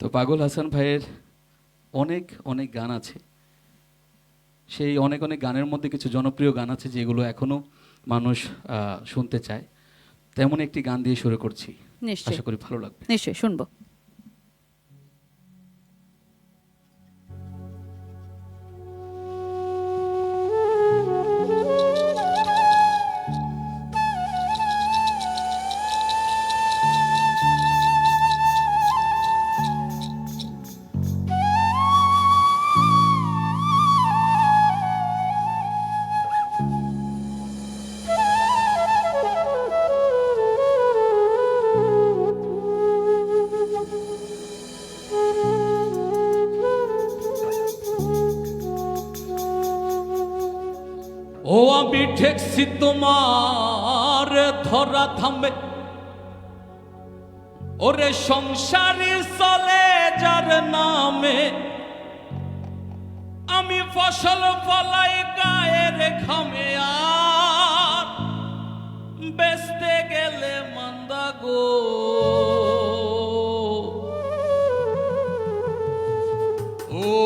তো পাগল হাসান ভাইয়ের অনেক অনেক গান আছে। সেই অনেক অনেক গানের মধ্যে কিছু জনপ্রিয় গান আছে যেগুলো এখনও মানুষ আহ, শুনতে চায়। তেমন একটি গান দিয়ে শুরু করছি। নিশ্চয়ই। আশা করি ভালো লাগবে। নিশ্চয়ই শুনব। ও, আমি ঠেকছি তোমার, ধরা থামবে। ওরে সংসারী চলে যার নামে, আমি ফসল ফলাই গায়ের খামে আর বেচতে গেলে মন্দা গো। ও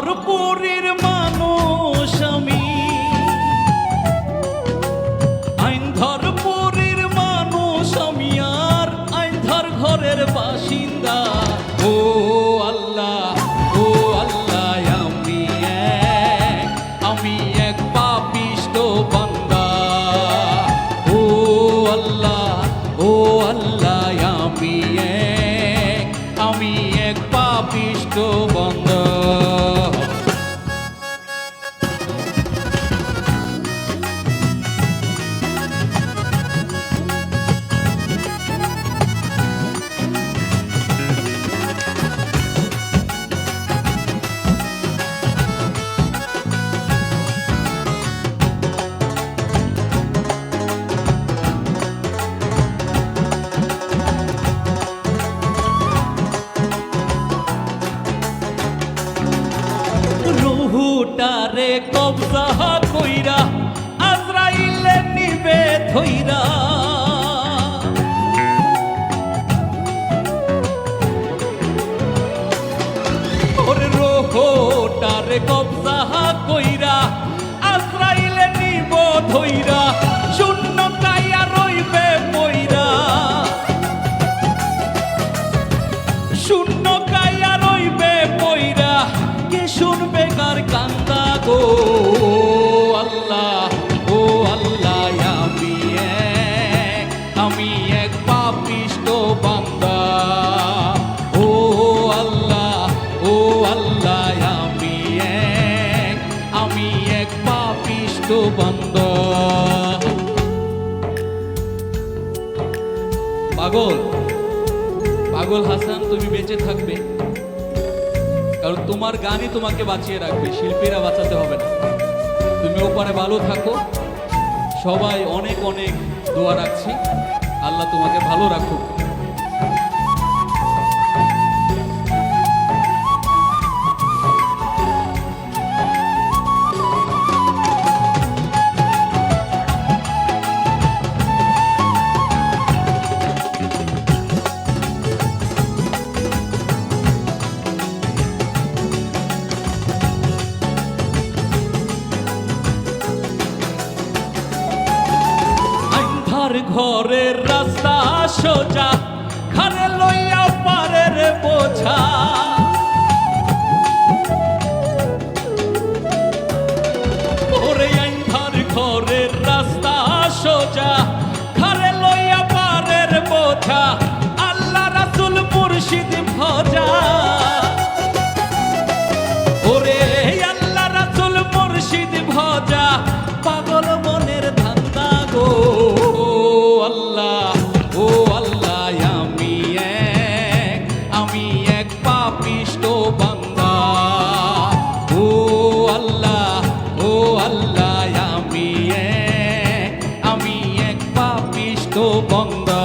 আইনধরপুরীর রুহুটারে কবজা কইরা আজরাইলে নিবে ধইরা। ওরে রোহটারে কবজা বান্দা পাগল পাগল হাসান, তুমি বেঁচে থাকবে। কারণ তোমার গানই তোমাকে বাঁচিয়ে রাখবে, শিল্পীরা বাঁচাতে হবে না। তুমি ওপারে ভালো থাকো। সবাই অনেক অনেক দোয়া রাখছি। আল্লাহ তোমাকে ভালো রাখুক। আমার ঘরের রাস্তা সোজা খানে লইয়া পারের বোঝা। ঘরের রাস্তা সোজা তো বন্দা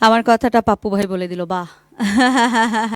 আমার কথাটা পাপ্পু ভাই বলে দিল বাহ.